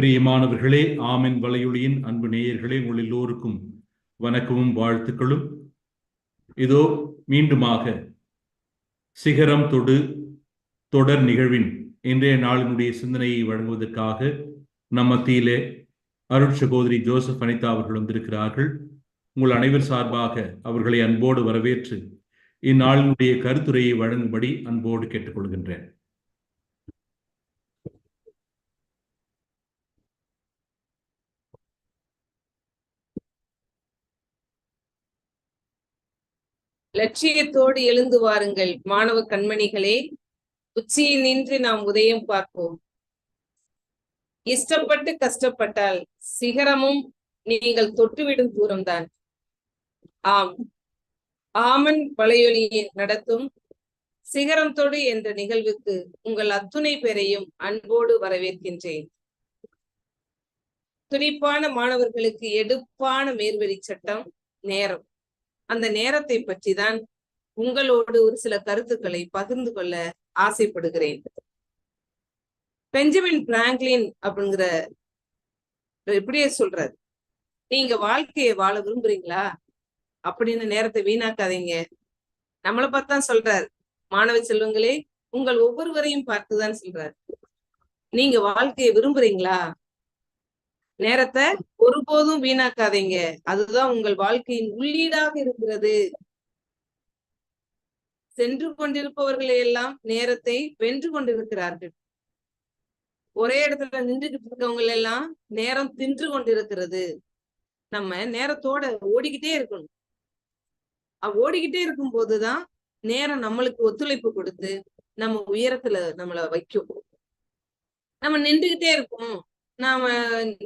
பிரியமானவர்களே ஆமின். வலையொலியின் அன்பு நேயர்களே உங்கள் எல்லோருக்கும் வணக்கமும் வாழ்த்துக்களும். இதோ மீண்டுமாக சிகரம் தொடு தொடர் நிகழ்வின் இன்றைய நாளினுடைய சிந்தனையை வழங்குவதற்காக நம் மத்தியிலே அருட் சகோதரி ஜோசப் அனிதா அவர்கள் வந்திருக்கிறார்கள். உங்கள் அனைவர் சார்பாக அவர்களை அன்போடு வரவேற்று இந்நாளினுடைய கருத்துரையை வழங்கும்படி அன்போடு கேட்டுக்கொள்கின்றேன். லட்சியத்தோடு எழுந்து வாருங்கள். மாணவ கண்மணிகளே உச்சியில் நின்று நாம் உதயம் பார்ப்போம். இஷ்டப்பட்டு கஷ்டப்பட்டால் சிகரமும் நீங்கள் தொட்டுவிடும் தூரம்தான். ஆம். ஆமன் வலையொலியை நடத்தும் சிகரம் தொடு என்ற நிகழ்வுக்கு உங்கள் அத்துணை பேரையும் அன்போடு வரவேற்கின்றேன். துடிப்பான மாணவர்களுக்கு எடுப்பான மேல்வெளி சட்டம் நேரம். அந்த நேரத்தை பற்றி தான் உங்களோடு ஒரு சில கருத்துக்களை பகிர்ந்து கொள்ள ஆசைப்படுகிறேன். பெஞ்சமின் பிராங்க்லின் அப்படிங்கிற இப்படியே சொல்றாரு? நீங்க வாழ்க்கையை வாழ விரும்புறீங்களா? அப்படின்னு நேரத்தை வீணாக்காதீங்க. நம்மளை பார்த்தான் சொல்றாரு. மாணவ செல்வங்களே உங்கள் ஒவ்வொருவரையும் பார்த்துதான் சொல்றாரு. நீங்க வாழ்க்கையை விரும்புறீங்களா? நேரத்தை ஒருபோதும் வீணாக்காதீங்க. அதுதான் உங்கள் வாழ்க்கையின் உள்ளீடாக இருக்கிறது. சென்று கொண்டிருப்பவர்களை எல்லாம் நேரத்தை வென்று கொண்டிருக்கிறார்கள். ஒரே இடத்துல நின்றுகிட்டு இருக்கவங்க எல்லாம் நேரம் தின்று கொண்டிருக்கிறது. நம்ம நேரத்தோட ஓடிக்கிட்டே இருக்கணும். ஓடிக்கிட்டே இருக்கும் போதுதான் நேரம் நம்மளுக்கு ஒத்துழைப்பு கொடுத்து நம்ம உயரத்துல நம்மள வைக்கும். நம்ம நின்றுகிட்டே இருக்கோம். நாம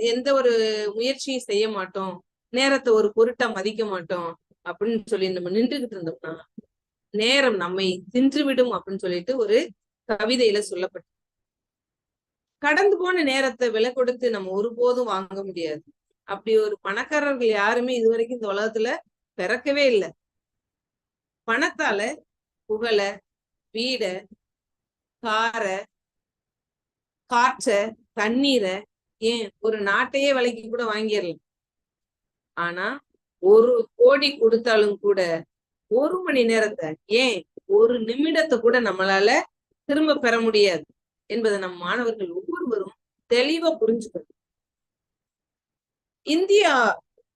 எந்த ஒரு முயற்சியும் செய்ய மாட்டோம். நேரத்தை ஒரு பொருட்டா மதிக்க மாட்டோம் அப்படின்னு சொல்லி நம்ம நின்றுகிட்டு இருந்தோம்னா நேரம் நம்மை தின்றுவிடும் அப்படின்னு சொல்லிட்டு ஒரு கவிதையில சொல்லப்பட்டு கடந்து போன நேரத்தை விலை கொடுத்து நம்ம ஒருபோதும் வாங்க முடியாது. அப்படி ஒரு பணக்காரர்கள் யாருமே இது வரைக்கும் இந்த உலகத்துல பிறக்கவே இல்லை. பணத்தால புகழ வீட கார காற்ற தண்ணீரை ஏன்? ஒரு நாட்டையே விலைக்கு கூட வாங்கிடலாம். ஆனா ஒரு கோடி கொடுத்தாலும் கூட ஒரு மணி நேரத்தை ஏன் ஒரு நிமிடத்தை கூட நம்மளால திரும்ப பெற முடியாது என்பதை நம் மாணவர்கள் ஒவ்வொருவரும் தெளிவா புரிஞ்சுக்கணும். இந்தியா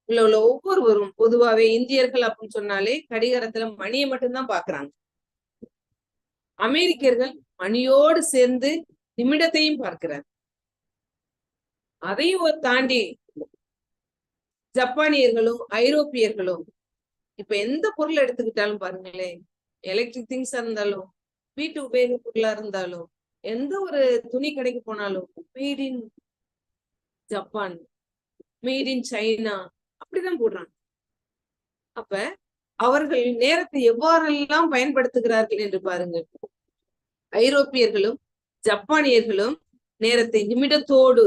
உள்ள ஒவ்வொருவரும் பொதுவாவே இந்தியர்கள் அப்படின்னு சொன்னாலே கடிகாரத்துல மணியை மட்டும்தான் பாக்குறாங்க. அமெரிக்கர்கள் மணியோடு சேர்ந்து நிமிடத்தையும் பார்க்கிறார் அதையும் தாண்டி ஜப்பானியர்களும் ஐரோப்பியர்களும் இப்ப எந்த பொருள் எடுத்துக்கிட்டாலும் பாருங்களேன். எலக்ட்ரிக் திங்ஸா இருந்தாலும் வீட்டு உபயோக பொருளா இருந்தாலும் எந்த ஒரு துணி கடைக்கு போனாலும் made in Japan made in China அப்படிதான் போடுறாங்க. அப்ப அவர்கள் நேரத்தை எவ்வாறெல்லாம் பயன்படுத்துகிறார்கள் என்று பாருங்கள். ஐரோப்பியர்களும் ஜப்பானியர்களும் நேரத்தை நிமிடத்தோடு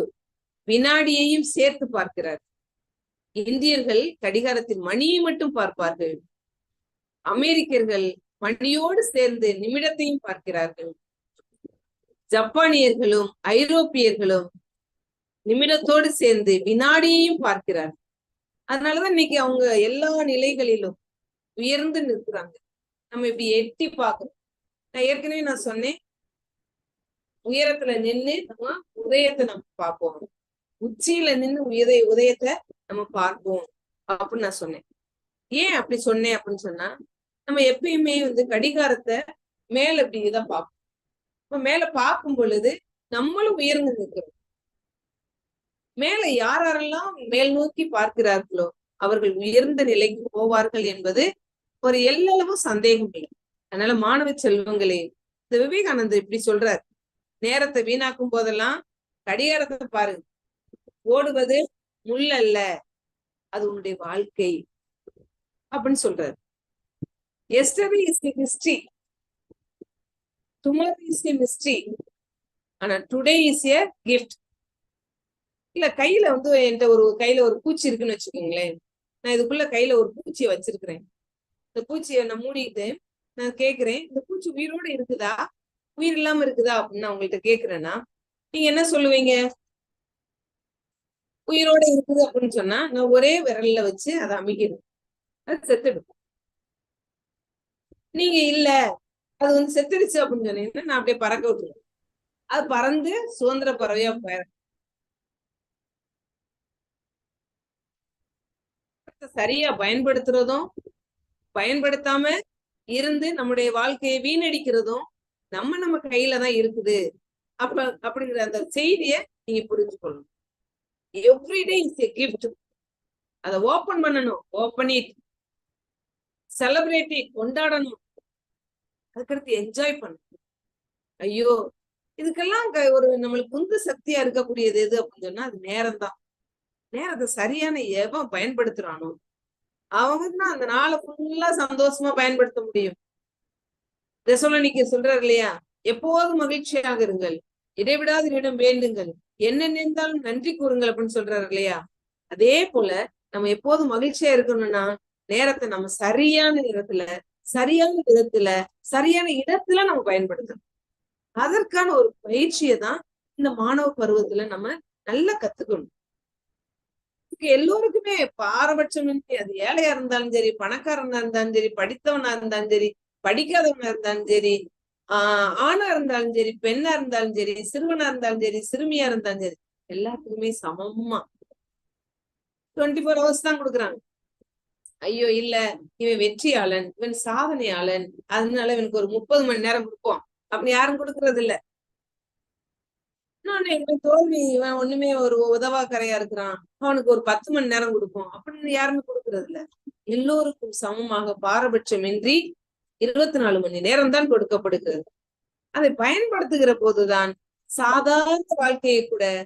வினாடியையும் சேர்த்து பார்க்கிறார். இந்தியர்கள் கடிகாரத்தின் மணியை மட்டும் பார்ப்பார்கள். அமெரிக்கர்கள் மணியோடு சேர்ந்து நிமிடத்தையும் பார்க்கிறார்கள். ஜப்பானியர்களும் ஐரோப்பியர்களும் நிமிடத்தோடு சேர்ந்து வினாடியையும் பார்க்கிறார். அதனாலதான் இன்னைக்கு அவங்க எல்லா நிலைகளிலும் உயர்ந்து நிற்கிறாங்க. நம்ம இப்படி எட்டி பார்க்கணும் நான் ஏற்கனவே நான் சொன்னேன். உயரத்துல நின்று நம்ம உதயத்தை நம்ம பார்ப்போம். உச்சியில நின்று உதய உதயத்தை நம்ம பார்ப்போம் அப்படின்னு நான் சொன்னேன். ஏன் அப்படி சொன்னேன் அப்படின்னு சொன்னா நம்ம எப்பயுமே வந்து கடிகாரத்தை மேல இப்படிதான் பார்ப்போம். இப்ப மேல பார்க்கும் பொழுது நம்மளும் உயர்ந்து நிற்கிறோம். மேல யாரெல்லாம் மேல் நோக்கி பார்க்கிறார்களோ அவர்கள் உயர்ந்த நிலைக்கு போவார்கள் என்பது ஒரு எல்லளவும் சந்தேகம் இல்லை. அதனால மாணவ செல்வங்களே இந்த விவேகானந்தர் இப்படி சொல்றார். நேரத்தை வீணாக்கும் போதெல்லாம் கடிகாரத்தை பாருங்க. ஓடுவது முள் அல்ல அது உன்னுடைய வாழ்க்கை. அப்படின்னு சொல்றாரு. Yesterday is the history tomorrow is the mystery. ஆனா டுடே இஸ் ஏ கிஃப்ட். இல்ல கையில வந்து என்கிட்ட ஒரு கையில ஒரு பூச்சி இருக்குன்னு வச்சுக்கோங்களேன். நான் இதுக்குள்ள கையில ஒரு பூச்சியை வச்சிருக்கிறேன். இந்த பூச்சியை நான் மூடிட்டு நான் கேக்குறேன் இந்த பூச்சி உயிரோட இருக்குதா? உயிர் இல்லாம இருக்குதா? அப்படின்னு நான் உங்கள்கிட்ட கேக்குறேன்னா நீங்க என்ன சொல்லுவீங்க? உயிரோட இருக்குது அப்படின்னு சொன்னா நான் ஒரே விரல்ல வச்சு அதை அமைக்கணும் அது செத்துடும். நீங்க இல்ல அது வந்து செத்துடுச்சு அப்படின்னு சொன்னீங்கன்னா நான் அப்படியே பறக்க விட்டுருவேன். அது பறந்து சுதந்திர பறவையா போயிடும். சரியா பயன்படுத்துறதும் பயன்படுத்தாம இருந்து நம்முடைய வாழ்க்கையை வீணடிக்கிறதும் நம்ம நம்ம கையில தான் இருக்குது. அப்ப அப்படிங்கிற அந்த செய்திய நீங்க புரிஞ்சுக்கொள்ளணும். எவ்ரிடே இஸ் எ கிஃப்ட் அதை ஓபன் பண்ணணும். ஓப்பன் இட் செலிப்ரேட் இட் கொண்டாடணும். அதுக்கடுத்து என்ஜாய் பண்ணணும். ஐயோ இதுக்கெல்லாம் ஒரு நம்மளுக்கு உந்து சக்தியா இருக்கக்கூடியது எது அப்படின்னு சொன்னா அது நேரம் தான் நேரத்தை சரியான எவன் பயன்படுத்துறானோ அவங்க தான் அந்த நாளை ஃபுல்லா சந்தோஷமா பயன்படுத்த முடியும். தெசலோனிக்கு சொல்றாரு இல்லையா? எப்போதும் மகிழ்ச்சியாக இருங்கள். இடைவிடாதவரிடம் வேண்டுங்கள். என்ன நினைந்தாலும் நன்றி கூறுங்கள் அப்படின்னு சொல்றாரு இல்லையா? அதே போல நம்ம எப்போதும் மகிழ்ச்சியா இருக்கணும்னா நேரத்தை நம்ம சரியான நேரத்துல சரியான விதத்துல சரியான இடத்துல நம்ம பயன்படுத்தணும். அதற்கான ஒரு பயிற்சியை தான் இந்த மாணவ பருவத்துல நம்ம நல்லா கத்துக்கணும். இதுக்கு எல்லோருக்குமே பாரபட்சமின்றி அது ஏழையா இருந்தாலும் சரி பணக்காரனா இருந்தாலும் சரி படித்தவனா இருந்தாலும் சரி படிக்காதவனா இருந்தாலும் சரி ஆஹ் ஆணா இருந்தாலும் சரி பெண்ணா இருந்தாலும் சரி சிறுவனா இருந்தாலும் சரி சிறுமியா இருந்தாலும் சரி எல்லாத்துக்குமே சமமா. டுவெண்ட்டி ஃபோர் ஹவர்ஸ் தான் கொடுக்குறாங்க. ஐயோ இல்ல இவன் வெற்றியாளன் இவன் சாதனையாளன் அதனால இவனுக்கு ஒரு முப்பது மணி நேரம் கொடுப்போம். அப்படி யாரும் கொடுக்கறது இல்ல. இன்னொன்னு இவன் தோல்வி இவன் ஒண்ணுமே ஒரு உதவாக்கரையா இருக்கிறான். அவனுக்கு ஒரு பத்து மணி நேரம் கொடுப்போம். அப்படின்னு யாருமே கொடுக்கறது இல்ல. எல்லோருக்கும் சமமாக பாரபட்சமின்றி இருபத்தி நாலு மணி நேரம் தான் கொடுக்கப்படுகிறது. அதை பயன்படுத்துகிற போதுதான் சாதாரண வாழ்க்கையை கூட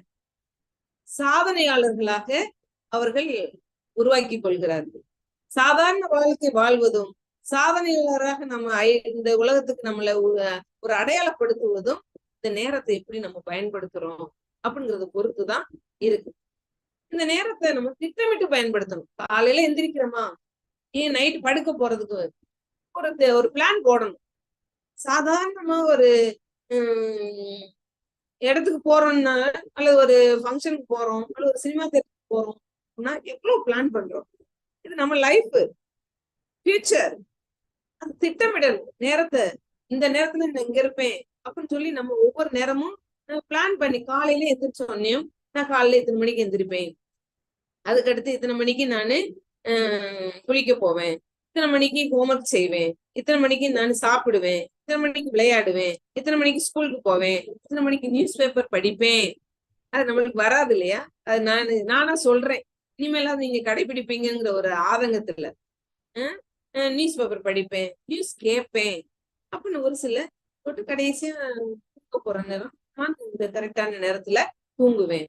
சாதனையாளர்களாக அவர்கள் உருவாக்கி கொள்கிறார்கள். சாதாரண வாழ்க்கை வாழ்வதும் சாதனையாளராக நம்ம இந்த உலகத்துக்கு நம்மளை ஒரு- ஒரு அடையாளப்படுத்துவதும் இந்த நேரத்தை எப்படி நம்ம பயன்படுத்துறோம் அப்படிங்கறத பொறுத்துதான் இருக்கு. இந்த நேரத்தை நம்ம திட்டமிட்டு பயன்படுத்தணும். காலையில எந்திரிக்கிறோமா? ஏன் நைட் படுக்க போறதுக்கு ஒரு ஒரு பிளான் போடணும். சாதாரணமா ஒரு இடத்துக்கு போறோம்னா அல்லது ஒரு ஃபங்க்ஷனுக்கு போறோம் அல்லது ஒரு சினிமா தேட்டருக்கு போறோம் அப்படின்னா எவ்வளவு பிளான் பண்றோம்? இது நம்ம லைஃப் ஃபியூச்சர் அது திட்டமிடல் நேரத்தை இந்த நேரத்துல நான் இங்க இருப்பேன் அப்படின்னு சொல்லி நம்ம ஒவ்வொரு நேரமும் பிளான் பண்ணி காலையில எந்திரிச்ச உடனேயும் நான் காலையில இத்தனை மணிக்கு எந்திரிப்பேன். அதுக்கடுத்து இத்தனை மணிக்கு நானு ஆஹ் குளிக்க போவேன். இத்தனை மணிக்கு ஹோம்ஒர்க் செய்வேன் இத்தனை மணிக்கு நான் சாப்பிடுவேன் இத்தனை மணிக்கு விளையாடுவேன் இத்தனை மணிக்கு ஸ்கூலுக்கு போவேன் இத்தனை மணிக்கு நியூஸ் பேப்பர் படிப்பேன். அது நம்மளுக்கு வராது இல்லையா? அது நான் நானா சொல்றேன். இனிமேலாம் நீங்க கடைபிடிப்பீங்கிற ஒரு ஆதங்கத்துல நியூஸ் பேப்பர் படிப்பேன் நியூஸ் கேட்பேன் அப்படின்னு ஒரு சில தொட்டு கடைசியா தூங்க போற நேரம் நான் இந்த கரெக்டான நேரத்துல தூங்குவேன்.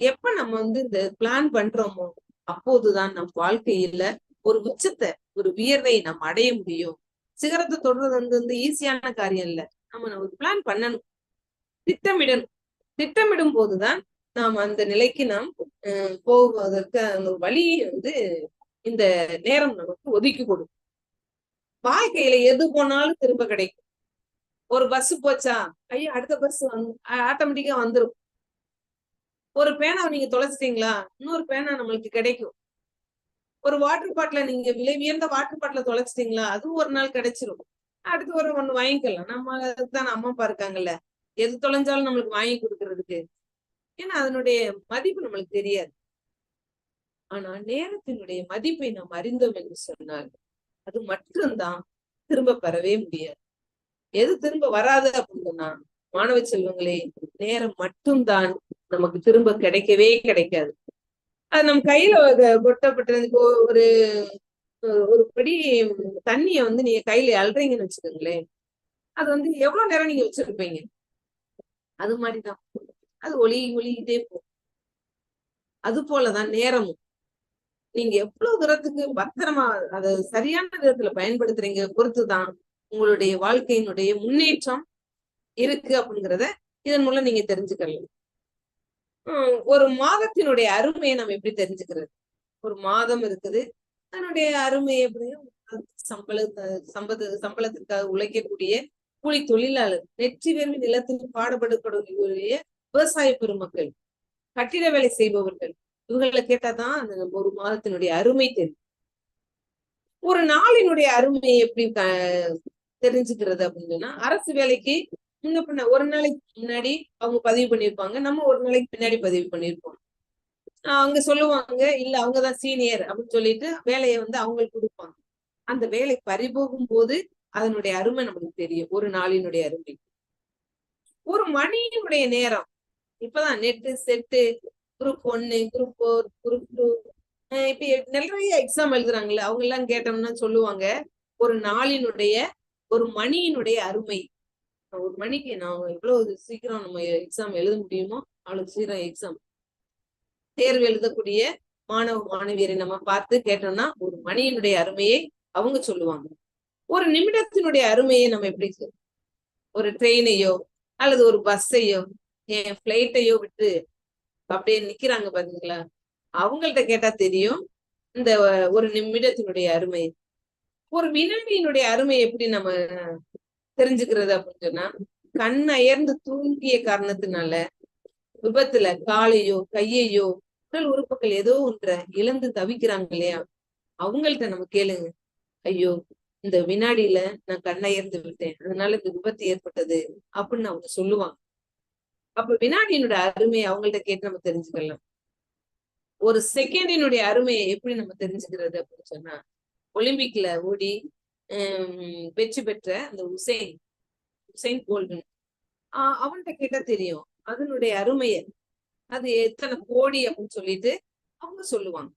எப்ப நம்ம வந்து இந்த பிளான் பண்றோமோ அப்போதுதான் நம் வாழ்க்கையில ஒரு உச்சத்தை ஒரு உயர்வை நம்ம அடைய முடியும். சிகரத்தை தொடர்றது வந்து வந்து ஈஸியான காரியம் இல்ல. நம்ம ஒரு பிளான் பண்ணணும். திட்டமிடணும். திட்டமிடும் போதுதான் நாம் அந்த நிலைக்கு நாம் போவதற்கு அந்த வழியை வந்து இந்த நேரம் நமக்கு ஒதுக்கி கொடுக்கும். வாழ்க்கையில எது போனாலும் திரும்ப கிடைக்கும். ஒரு பஸ் போச்சா ஐயோ அடுத்த பஸ் வந்து ஆட்டோமேட்டிக்கா வந்துரும். ஒரு பேனாவை நீங்க தொலைச்சிட்டீங்களா? இன்னொரு பேனா நம்மளுக்கு கிடைக்கும். ஒரு வாட்டர் பாட்டில நீங்க விலை உயர்ந்த வாட்டர் பாட்டில தொலைச்சிட்டீங்களா? அதுவும் ஒரு நாள் கிடைச்சிரும். அடுத்து ஒரு ஒண்ணு வாங்கிக்கலாம். நம்ம அதுதான் அம்மா அப்பா இருக்காங்கல்ல. எது தொலைஞ்சாலும் நம்மளுக்கு வாங்கி கொடுக்கறதுக்கு. ஏன்னா அதனுடைய மதிப்பு நம்மளுக்கு தெரியாது. ஆனா நேரத்தினுடைய மதிப்பை நாம் அறிந்தோம் என்று சொன்னால் அது மட்டும்தான் திரும்ப பெறவே முடியாது. எது திரும்ப வராது அப்படின்னா மாணவ செல்வங்களே நேரம் மட்டும்தான் நமக்கு திரும்ப கிடைக்கவே கிடைக்காது. அது நம்ம கையில கொட்டப்பட்டது இப்போ ஒரு ஒரு- படி தண்ணிய வந்து நீங்க கையில அல்றீங்கன்னு வச்சுக்கோங்களேன். அது வந்து எவ்வளவு நேரம் நீங்க வச்சிருப்பீங்க? அது மாதிரிதான். அது ஒளி ஒளிக்கிட்டே போகும். அது போலதான் நேரமும். நீங்க எவ்வளவு தூரத்துக்கு பத்திரமா அதை சரியான விதத்துல பயன்படுத்துறீங்க பொறுத்துதான் உங்களுடைய வாழ்க்கையினுடைய முன்னேற்றம் இருக்கு அப்படிங்கிறத இதன் மூலம் நீங்க தெரிஞ்சுக்கலாம். ஒரு மாதத்தினுடைய அருமையை நம்ம எப்படி தெரிஞ்சுக்கிறது? ஒரு மாதம் இருக்குது. அதனுடைய அருமை எப்படியும் சம்பள சம்பத சம்பளத்திற்காக உழைக்கக்கூடிய கூலி தொழிலாளர் நெற்றி வேர்வி நிலத்தில் பாடுபடக்கூடிய விவசாய பெருமக்கள் கட்டிட வேலை செய்பவர்கள் இவங்களை கேட்டாதான் அந்த ஒரு மாதத்தினுடைய அருமை தெரியும். ஒரு நாளினுடைய அருமை எப்படி தெரிஞ்சுக்கிறது அப்படின்னு சொன்னா அரசு வேலைக்கு முன்ன பின்ன ஒரு நாளைக்கு முன்னாடி அவங்க பதிவு பண்ணிருப்பாங்க. நம்ம ஒரு நாளைக்கு பின்னாடி பதிவு பண்ணிருப்போம். அவங்க சொல்லுவாங்க இல்ல அவங்கதான் சீனியர் அப்படின்னு சொல்லிட்டு வேலையை வந்து அவங்களுக்கு கொடுப்பாங்க. அந்த வேலை பறிபோகும் போது அதனுடைய அருமை நமக்கு தெரியும். ஒரு நாளினுடைய அருமை. ஒரு மணியினுடைய நேரம். இப்பதான் நெட்டு செட்டு குரூப் ஒன்னு குரூப் ஃபோர் குரூப் டூ இப்ப நிறைய எக்ஸாம் எழுதுறாங்கல்ல அவங்க எல்லாம் கேட்டோம்னா சொல்லுவாங்க ஒரு நாளினுடைய ஒரு மணியினுடைய அருமை. ஒரு மணிக்கு நான் எவ்வளவு சீக்கிரம் நம்ம எக்ஸாம் எழுத முடியுமோ அவ்வளவு சீக்கிரம் எக்ஸாம் தேர்வு எழுதக்கூடிய மாணவ மாணவியரை நம்ம பார்த்து கேட்டோம்னா ஒரு மணியினுடைய அருமையை அவங்க சொல்லுவாங்க. ஒரு நிமிடத்தினுடைய அருமையை நம்ம எப்படி ஒரு ட்ரெயினையோ அல்லது ஒரு பஸ்ஸையோ என் பிளைட்டையோ விட்டு அப்படியே நிக்கிறாங்க பாத்தீங்களா? அவங்கள்ட்ட கேட்டா தெரியும் இந்த ஒரு நிமிடத்தினுடைய அருமை. ஒரு வினாடியினுடைய அருமை எப்படி நம்ம தெரிஞ்சுக்கிறது அப்படின்னு சொன்னா கண் அயர்ந்து தூங்கிய காரணத்தினால விபத்துல காலையோ கையையோ உடல் உறுப்புகள் ஏதோ ஒன்ற இழந்து தவிக்கிறாங்க இல்லையா? அவங்கள்ட்ட நம்ம கேளுங்க. ஐயோ இந்த வினாடியில நான் கண்ணயர்ந்து விட்டேன். அதனால இந்த விபத்து ஏற்பட்டது அப்படின்னு அவங்க சொல்லுவாங்க. அப்ப வினாடியினுடைய அருமையை அவங்கள்ட்ட கேட்டு நம்ம தெரிஞ்சுக்கலாம். ஒரு செகண்டினுடைய அருமையை எப்படி நம்ம தெரிஞ்சுக்கிறது அப்படின்னு சொன்னா ஒலிம்பிக்ல ஓடி வெற்றி பெற்ற அந்த உசைன் உசைன் கோல்டன். ஆஹ் அவன்கிட்ட கேட்டா தெரியும். அதனுடைய அருமையை அது எத்தனை கோடி அப்படின்னு சொல்லிட்டு அவங்க சொல்லுவாங்க.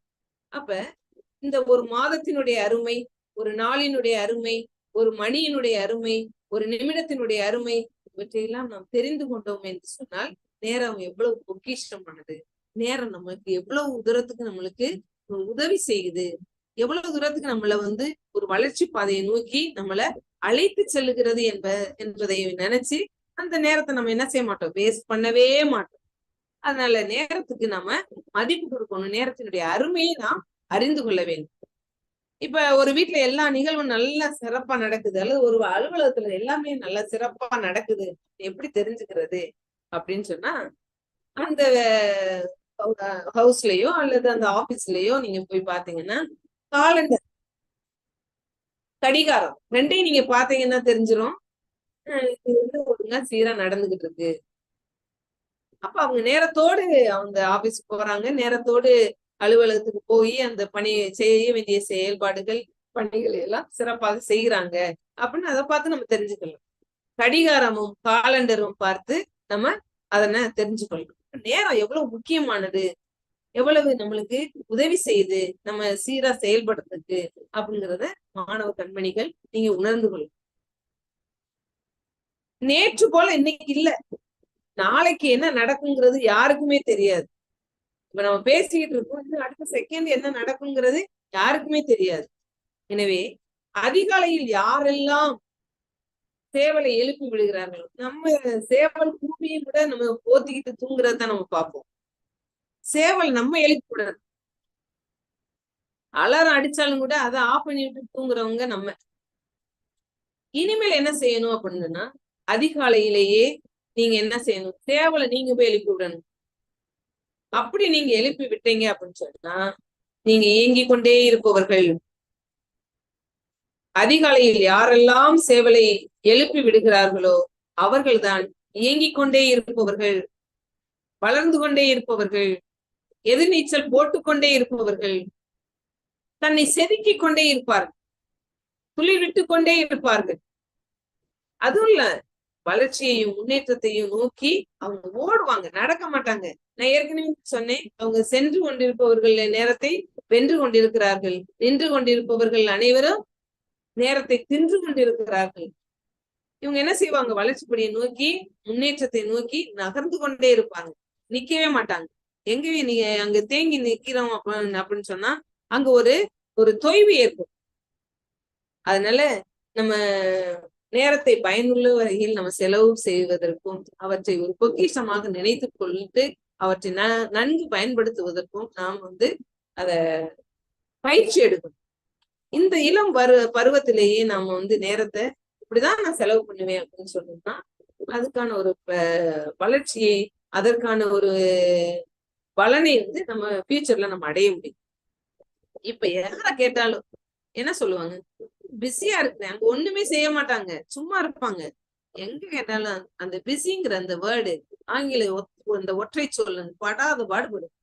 அப்ப இந்த ஒரு மாதத்தினுடைய அருமை ஒரு நாளினுடைய அருமை ஒரு மணியினுடைய அருமை ஒரு நிமிடத்தினுடைய அருமை இவற்றையெல்லாம் நாம் தெரிந்து கொண்டோம் என்று சொன்னால் நேரம் எவ்வளவு பொக்கிஷமானது. நேரம் நமக்கு எவ்வளவு தூரத்துக்கு நம்மளுக்கு உதவி செய்யுது. எவ்வளவு தூரத்துக்கு நம்மள வந்து ஒரு வளர்ச்சி பாதையை நோக்கி நம்மள அழைத்து செல்லுகிறது என்ப என்பதை நினைச்சு அந்த நேரத்தை நம்ம என்ன செய்ய மாட்டோம்? வேஸ்ட் பண்ணவே மாட்டோம். அதனால நேரத்துக்கு நம்ம மதிப்பு கொடுக்கணும். நேரத்தினுடைய அருமையை நாம் அறிந்து கொள்ள வேண்டும். இப்ப ஒரு வீட்டுல எல்லா நிகழ்வும் நல்லா சிறப்பா நடக்குது. அல்லது ஒரு அலுவலகத்துல எல்லாமே நல்லா சிறப்பா நடக்குது. எப்படி தெரிஞ்சுக்கிறது? அப்படின்னு சொன்னா அந்த ஹவுஸ்லயோ அல்லது அந்த ஆபீஸ்லயோ நீங்க போய் பாத்தீங்கன்னா காலண்டர் கடிகாரம். ரெண்டையும் நீங்க பாத்தீங்கன்னா தெரிஞ்சிரும். இது வந்து ஒழுங்கா சீரா நடந்துகிட்டு இருக்கு. அப்ப அவங்க நேரத்தோடு அவங்க ஆபீஸ்க்கு போறாங்க. நேரத்தோடு அலுவலகத்துக்கு போய் அந்த பணி செய்ய வேண்டிய செயல்பாடுகள் பணிகள் எல்லாம் சிறப்பாக செய்யறாங்க அப்படின்னு அதை பார்த்து நம்ம தெரிஞ்சுக்கலாம். கடிகாரமும் காலண்டரும் பார்த்து நம்ம அதனை தெரிஞ்சுக்கொள்ளணும். நேரம் எவ்வளவு முக்கியமானது? எவ்வளவு நம்மளுக்கு உதவி செய்து நம்ம சீரா செயல்படுறதுக்கு அப்படிங்கிறத மாணவ கண்மணிகள் நீங்க உணர்ந்து கொள்ளும் நேற்று போல இன்னைக்கு இல்ல. நாளைக்கு என்ன நடக்குங்கிறது யாருக்குமே தெரியாது. இப்ப நம்ம பேசிக்கிட்டு இருக்கோம். இன்னும் அடுத்த செகண்ட் என்ன நடக்குங்கிறது யாருக்குமே தெரியாது. எனவே அதிகாலையில் யாரெல்லாம் சேவலை எழுப்பி விடுகிறார்களோ நம்ம சேவல் பூமியை விட நம்ம போத்திக்கிட்டு தூங்குறத நம்ம பார்ப்போம். சேவல் நம்ம எழுப்பி விடணும் அலாரம் அடிச்சாலும் கூட அதை ஆஃப் பண்ணிட்டு தூங்குறவங்க நம்ம. இனிமேல் என்ன செய்யணும் அப்படின்னா அதிகாலையிலேயே நீங்க என்ன செய்யணும்? சேவலை நீங்க போய் எழுப்பி விடணும். அப்படி நீங்க எழுப்பி விட்டீங்க அப்படின்னு சொன்னா நீங்க இயங்கிக் கொண்டே இருப்பவர்கள். அதிகாலையில் யாரெல்லாம் சேவலை எழுப்பி விடுகிறார்களோ அவர்கள்தான் இயங்கிக் கொண்டே இருப்பவர்கள் வளர்ந்து கொண்டே இருப்பவர்கள். எதிர்நீச்சல் போட்டுக்கொண்டே இருப்பவர்கள் தன்னை செதுக்கிக் கொண்டே இருப்பார்கள். துளிர்விட்டு கொண்டே இருப்பார்கள். அதுவும் இல்ல வளர்ச்சியையும் முன்னேற்றத்தையும் நோக்கி அவங்க ஓடுவாங்க நடக்க மாட்டாங்க. நான் ஏற்கனவே சொன்னேன் அவங்க சென்று கொண்டிருப்பவர்கள் நேரத்தை வென்று கொண்டிருக்கிறார்கள் நின்று கொண்டிருப்பவர்கள் அனைவரும் நேரத்தை தின்று கொண்டிருக்கிறார்கள். இவங்க என்ன செய்வாங்க? வளர்ச்சி படியை நோக்கி முன்னேற்றத்தை நோக்கி நகர்ந்து கொண்டே இருப்பாங்க. நிக்கவே மாட்டாங்க. எங்கவே நீங்க அங்க தேங்கி நிக்கிறோம் அப்படின்னு அப்படின்னு சொன்னா அங்க ஒரு ஒரு தொய்வு ஏற்படும். அதனால நம்ம நேரத்தை பயனுள்ள வகையில் நம்ம செலவு செய்வதற்கும் அவற்றை ஒரு பொக்கிஷமாக நினைத்து கொண்டு அவற்றை ந நன்கு பயன்படுத்துவதற்கும் நாம் வந்து அத பயிற்சி எடுக்கணும். இந்த இளம் பரு பருவத்திலேயே நாம வந்து நேரத்தை இப்படிதான் நான் செலவு பண்ணுவேன் அப்படின்னு சொன்னோம்னா அதுக்கான ஒரு வளர்ச்சியை அதற்கான ஒரு பலனை வந்து நம்ம ஃபியூச்சர்ல நம்ம அடைய முடியும். இப்ப யார கேட்டாலும் என்ன சொல்லுவாங்க? பிஸியா இருக்கிறேன் அங்க ஒண்ணுமே செய்ய மாட்டாங்க. சும்மா இருப்பாங்க. எங்க கேட்டாலும் அந்த பிஸிங்கிற அந்த வேர்டு ஆங்கில அந்த ஒற்றை சொல் படாத பாடுபடும்.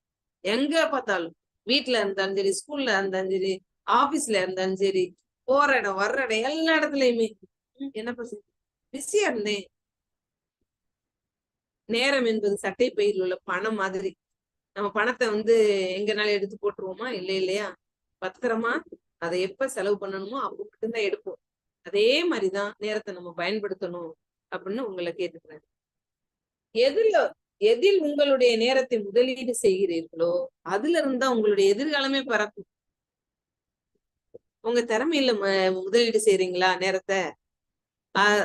எங்க பார்த்தாலும் வீட்டுல இருந்தாலும் சரி ஸ்கூல்ல இருந்தாலும் சரி ஆபீஸ்ல இருந்தாலும் சரி போற இடம் வர்ற இடம் எல்லா இடத்துலயுமே. "ம், என்னப்பா பிஸியா இருந்தேன். நேரம் என்பது சட்டை பையில் உள்ள பணம் மாதிரி. நம்ம பணத்தை வந்து எங்கனால எடுத்து போட்டுருவோமா? இல்லை இல்லையா? பத்திரமா அதை எப்ப செலவு பண்ணணுமோ அவங்க மட்டும்தான் எடுப்போம். அதே மாதிரிதான் நேரத்தை நம்ம பயன்படுத்தணும் அப்படின்னு உங்களை கேட்டுக்கிறேன். எதுல எதில் உங்களுடைய நேரத்தை முதலீடு செய்கிறீர்களோ அதுல இருந்தா உங்களுடைய எதிர்காலமே பறக்கும். உங்க திறமையில முதலீடு செய்றீங்களா நேரத்தை?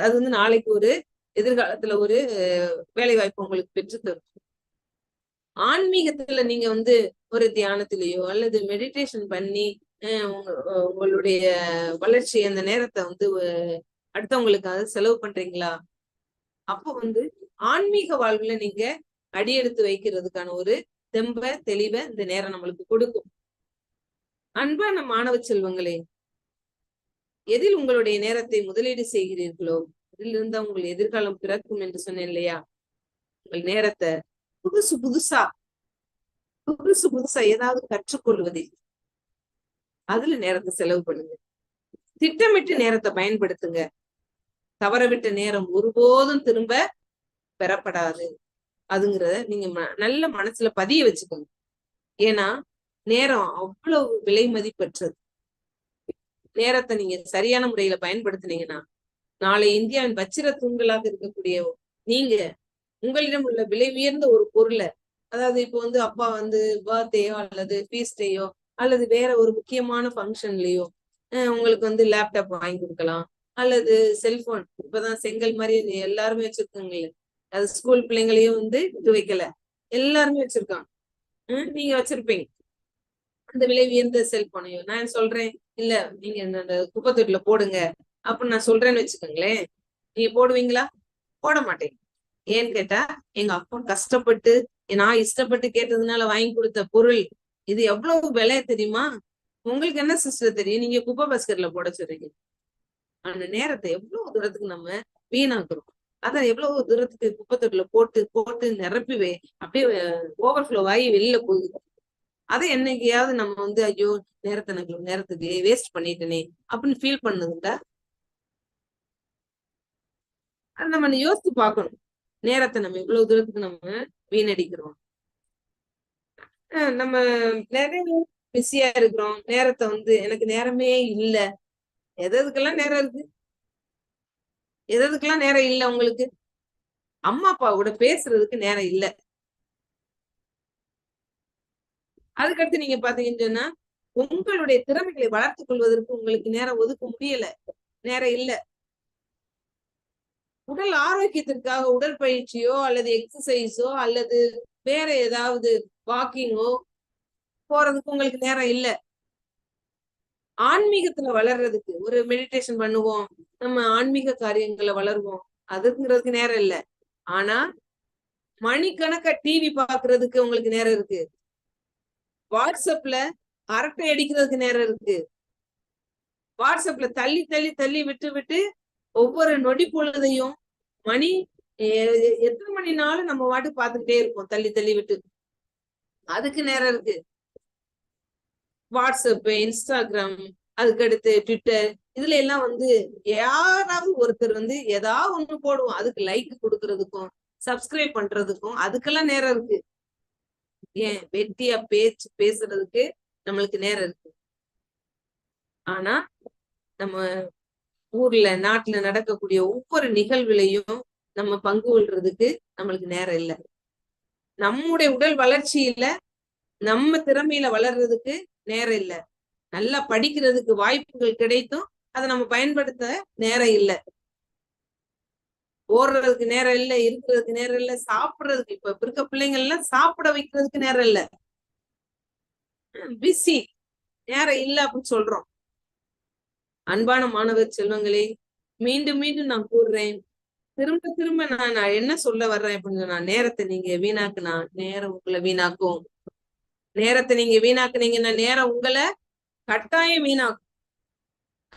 அது வந்து நாளைக்கு ஒரு எதிர்காலத்துல ஒரு வேலை வாய்ப்பு உங்களுக்கு பெற்று தரும். ஆன்மீகத்துல நீங்க வந்து ஒரு தியானத்திலேயோ அல்லது மெடிடேஷன் பண்ணி உங்களுடைய வளர்ச்சி அந்த நேரத்தை வந்து அடுத்தவங்களுக்காக செலவு பண்றீங்களா? அப்போ வந்து ஆன்மீக வாழ்வுல நீங்க அடியெடுத்து வைக்கிறதுக்கான ஒரு தெம்ப தெளிவை இந்த நேரம் நம்மளுக்கு கொடுக்கும். அன்பான மாணவ செல்வங்களே எதில் உங்களுடைய நேரத்தை முதலீடு செய்கிறீர்களோ அதிலிருந்து உங்கள் எதிர்காலம் பிறக்கும் என்று சொன்னேன் இல்லையா? உங்கள் நேரத்தை புதுசு புதுசா புதுசு புதுசா ஏதாவது கற்றுக்கொள்வதில் அதுல நேரத்தை செலவு பண்ணுங்க. திட்டமிட்டு நேரத்தை பயன்படுத்துங்க. தவறவிட்ட நேரம் ஒருபோதும் திரும்ப பெறப்படாது. அதுங்கிறத நீங்க நல்ல மனசுல பதிய வச்சுக்கோங்க. ஏன்னா நேரம் அவ்வளவு விலை மதிப்பற்றது. நேரத்தை நீங்க சரியான முறையில பயன்படுத்துனீங்கன்னா நாளை இந்தியாவின் வச்சிர தூண்களாக இருக்கக்கூடிய நீங்க உங்களிடம் உள்ள விலை உயர்ந்த ஒரு பொருளை அதாவது இப்போ வந்து அப்பா வந்து பர்த்டேயோ அல்லது ஃபீஸ் டேயோ அல்லது வேற ஒரு முக்கியமான ஃபங்க்ஷன்லயோ உங்களுக்கு வந்து லேப்டாப் வாங்கி கொடுக்கலாம். அல்லது செல்போன் இப்பதான் செங்கல் மாதிரி எல்லாருமே வச்சிருக்காங்களே அது ஸ்கூல் பிள்ளைங்களையும் வந்து இது வைக்கல. எல்லாருமே வச்சிருக்காங்க. நீங்க வச்சிருப்பீங்க. அந்த விலை உயர்ந்த செல்போனையோ நான் சொல்றேன். இல்ல நீங்க அந்த குப்பை தொட்டில போடுங்க. அப்படின்னு நான் சொல்றேன்னு வச்சுக்கோங்களேன். நீங்க போடுவீங்களா? போட மாட்டேங்க ஏன்னு கேட்டா எங்க அப்பா கஷ்டப்பட்டு நான் இஷ்டப்பட்டு கேட்டதுனால வாங்கி கொடுத்த பொருள் இது எவ்வளவு விலை தெரியுமா? உங்களுக்கு என்ன சிஸ்டர் தெரியும்? நீங்க குப்பை பாஸ்கெட்ல போட சொல்றீங்க. அந்த நேரத்தை எவ்வளவு தூரத்துக்கு நம்ம வீணாக்குறோம். அதான் எவ்வளவு தூரத்துக்கு குப்பை தொட்டில போட்டு போட்டு நிரப்பி அப்படியே ஓவர்ஃப்ளோ ஆகி வெளியில போகுது. அதை என்னைக்கையாவது நம்ம வந்து ஐயோ நேரத்தை எனக்கு நேரத்துக்கு வேஸ்ட் பண்ணிட்டேனே அப்படின்னு ஃபீல் பண்ணதுண்டா? அதை நம்ம யோசித்து பார்க்கணும். நேரத்தை நம்ம இவ்வளவு தூரத்துக்கு நம்ம வீணடிக்கிறோம். நம்ம நிறைய பிஸியா இருக்கிறோம். நேரத்தை வந்து எனக்கு நேரமே இல்ல. எதுக்கெல்லாம் நேரம் இருக்கு? எதுக்கெல்லாம் நேரம் இல்ல உங்களுக்கு? அம்மா அப்பா கூட பேசுறதுக்கு நேரம் இல்ல. அதுக்கடுத்து நீங்க பாத்தீங்கன்னு சொன்னா உங்களுடைய திறமைகளை வளர்த்துக் கொள்வதற்கு உங்களுக்கு நேரம் ஒதுக்க முடியல. நேரம் இல்ல. உடல் ஆரோக்கியத்திற்காக உடற்பயிற்சியோ அல்லது எக்ஸசைஸோ அல்லது வேற ஏதாவது வாக்கிங்கோ போறதுக்கு உங்களுக்கு நேரம் இல்ல. ஆன்மீகத்துல வளர்றதுக்கு ஒரு மெடிடேஷன் பண்ணுவோம் நம்ம ஆன்மீக காரியங்களை வளருவோம் அதுங்கிறதுக்கு நேரம் இல்ல. ஆனா மணிக்கணக்க டிவி பாக்குறதுக்கு உங்களுக்கு நேரம் இருக்கு. வாட்ஸ்அப்ல அரட்டை அடிக்கிறதுக்கு நேரம் இருக்கு. வாட்ஸ்அப்ல தள்ளி தள்ளி தள்ளி விட்டு விட்டு ஒவ்வொரு நொடி பொழுதையும் மணி எத்தனை மணினாலும் நம்ம வாட்டு பார்த்துக்கிட்டே இருப்போம். தள்ளி தள்ளி விட்டு. அதுக்கு நேரம் இருக்கு. வாட்ஸ்அப் இன்ஸ்டாகிராம் அதுக்கடுத்து ட்விட்டர். இதுல எல்லாம் வந்து யாராவது ஒருத்தர் வந்து ஏதாவது ஒண்ணு போடுவோம். அதுக்கு லைக் கொடுக்கறதுக்கும் சப்ஸ்கிரைப் பண்றதுக்கும் அதுக்கெல்லாம் நேரம் இருக்கு. ஏன்? வெட்டியா பேச்சு பேசுறதுக்கு நம்மளுக்கு நேரம் இருக்கு. ஆனா நம்ம ஊர்ல நாட்டுல நடக்கக்கூடிய ஒவ்வொரு நிகழ்வுலையும் நம்ம பங்கு கொள்றதுக்கு நம்மளுக்கு நேரம் இல்லை. நம்முடைய உடல் வளர்ச்சியில நம்ம திறமையில வளர்றதுக்கு நேரம் இல்லை. நல்லா படிக்கிறதுக்கு வாய்ப்புகள் கிடைத்தும் அதை நம்ம பயன்படுத்த நேரம் இல்லை. ஓடுறதுக்கு நேரம் இல்லை இருக்கிறதுக்கு நேரம் இல்லை சாப்பிடுறதுக்கு இப்ப இருக்க பிள்ளைங்க எல்லாம் சாப்பிட வைக்கிறதுக்கு நேரம் இல்லை. பிஸி நேரம் இல்லை அப்படின்னு சொல்றோம். அன்பான மாணவர் செல்வங்களே மீண்டும் மீண்டும் நான் கூறுறேன். திரும்ப திரும்ப நான் நான் என்ன சொல்ல வர்றேன் அப்படின்னு நான் நேரத்தை நீங்க வீணாக்குனா நேரம் உங்களை வீணாக்கும். நேரத்தை நீங்க வீணாக்குனீங்கன்னா நேரம் உங்களை கட்டாயம் வீணாக்கும்.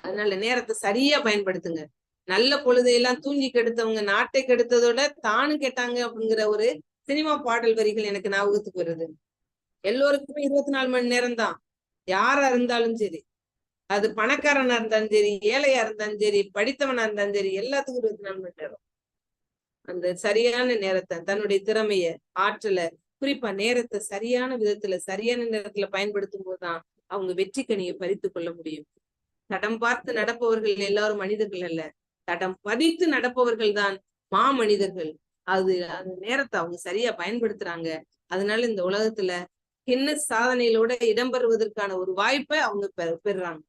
அதனால நேரத்தை சரியா பயன்படுத்துங்க. நல்ல பொழுதையெல்லாம் தூங்கி கெடுத்தவங்க நாட்டை கெடுத்ததோட தானும் கேட்டாங்க அப்படிங்கிற ஒரு சினிமா பாடல் வரிகள் எனக்கு ஞாபகத்துக்கு வருது. எல்லோருக்குமே இருபத்தி நாலு மணி நேரம் தான் யாரா இருந்தாலும் சரி. அது பணக்காரனா இருந்தாலும் சரி ஏழையா இருந்தாலும் சரி படித்தவனா இருந்தாலும் சரி எல்லாத்துக்கும் இருபத்தி நாலு மணி நேரம். அந்த சரியான நேரத்தை தன்னுடைய திறமைய ஆற்றலை குறிப்பா நேரத்தை சரியான விதத்துல சரியான நேரத்துல பயன்படுத்தும் போதுதான் அவங்க வெற்றி கனியை பறித்து கொள்ள முடியும். தடம் பார்த்து நடப்பவர்கள் எல்லாரும் மனிதர்கள் அல்ல. தடம் பதித்து நடப்பவர்கள் தான் மா மனிதர்கள் அது அந்த நேரத்தை அவங்க சரியா பயன்படுத்துறாங்க. அதனால இந்த உலகத்துல கிண்ண சாதனையிலோட இடம்பெறுவதற்கான ஒரு வாய்ப்பை அவங்க பெ- பெறுறாங்க.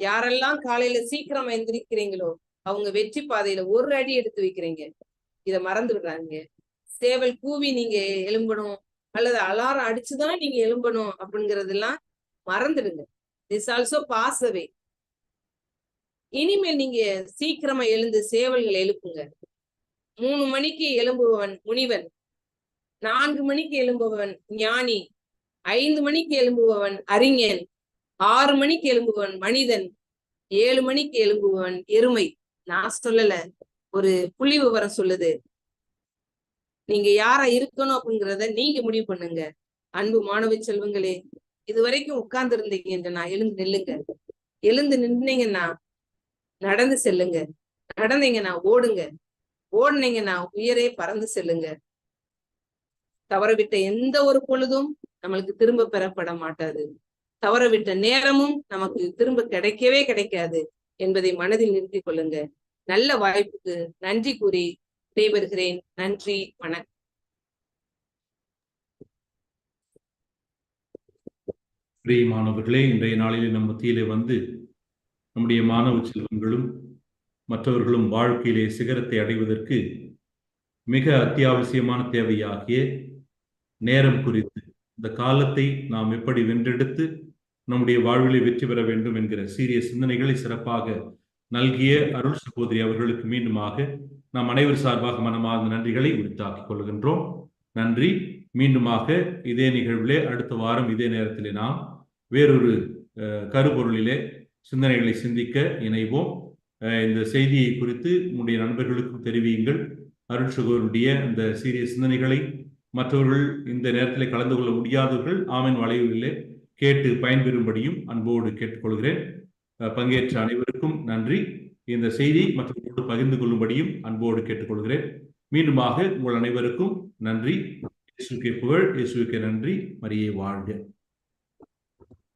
யாரெல்லாம் காலையில சீக்கிரம் எந்திரிக்கிறீங்களோ அவங்க வெற்றி பாதையில ஒரு அடி எடுத்து வைக்கிறீங்க. இத மறந்து விடுறாங்க சேவல் கூவி நீங்க எழும்பணும் அல்லது அலாரம் அடிச்சுதான் நீங்க எழும்பணும் அப்படிங்கறதெல்லாம் மறந்துடுங்க. திஸ் ஆல்சோ பாஸ் அவே இனிமேல் நீங்க சீக்கிரமா எழுந்து சேவல்கள் எழுப்புங்க. மூணு மணிக்கு எழும்புபவன் முனிவன் நான்கு மணிக்கு எழும்புபவன் ஞானி ஐந்து மணிக்கு எழும்புபவன் அறிஞன் ஆறு மணிக்கு எழும்புவன் மனிதன் ஏழு மணிக்கு எழும்புவன் எருமை. நான் சொல்லல ஒரு புள்ளி விவரம் சொல்லுது. நீங்க யாரா இருக்கணும் அப்படிங்கிறத நீங்க முடிவு பண்ணுங்க. அன்பு மாணவ செல்வங்களே இது வரைக்கும் உட்கார்ந்து இருந்தீங்கன்னா எழுந்து நில்லுங்க. எழுந்து நின்னீங்கன்னா நடந்து செல்லுங்க. நடந்தீங்கன்னா ஓடுங்க. ஓடுனீங்கன்னா உயரே பறந்து செல்லுங்க. தவறவிட்ட எந்த ஒரு பொழுதும் நம்மளுக்கு திரும்ப பெறப்பட மாட்டாது. தவறவிட்ட நேரமும் நமக்கு திரும்ப கிடைக்கவே கிடைக்காது என்பதை மனதில் நிறுத்திக் கொள்ளுங்க. நல்ல வாய்ப்புக்கு நன்றி கூறி விடைபெறுகிறேன். நன்றி. வணக்கம். பிரியமானவர்களே இன்றைய நாளிலே நம் மத்தியிலே வந்து நம்முடைய மாணவ செல்வங்களும் மற்றவர்களும் வாழ்க்கையிலே சிகரத்தை அடைவதற்கு மிக அத்தியாவசியமான தேவையாகிய நேரம் குறித்து இந்த காலத்தை நாம் எப்படி வென்றெடுத்து நம்முடைய வாழ்விலே வெற்றி பெற வேண்டும் என்கிற சீரிய சிந்தனைகளை சிறப்பாக நல்கிய அருள் சகோதரி அவர்களுக்கு மீண்டுமாக நாம் அனைவர் சார்பாக மனமார்ந்த நன்றிகளை உரித்தாக்கிக் கொள்கின்றோம். நன்றி. மீண்டுமாக இதே நிகழ்விலே அடுத்த வாரம் இதே நேரத்திலே நாம் வேறொரு கருபொருளிலே கருப்பொருளிலே சிந்தனைகளை சிந்திக்க இணைவோம். இந்த செய்தியை குறித்து உங்களுடைய நண்பர்களுக்கும் தெரிவியுங்கள். அருள் சுகருடைய இந்த சீரிய சிந்தனைகளை மற்றவர்கள் இந்த நேரத்தில் கலந்து கொள்ள முடியாதவர்கள் ஆமன் வளைவிலே கேட்டு பயன்பெறும்படியும் அன்போடு கேட்டுக்கொள்கிறேன். பங்கேற்ற அனைவருக்கும் நன்றி. இந்த செய்தி மற்றவர்களோடு பகிர்ந்து கொள்ளும்படியும் அன்போடு கேட்டுக்கொள்கிறேன். மீண்டுமாக உங்கள் அனைவருக்கும் நன்றி. இயேசுக்கே புகழ் இயேசுக்கே நன்றி. மரியே வாழ்க.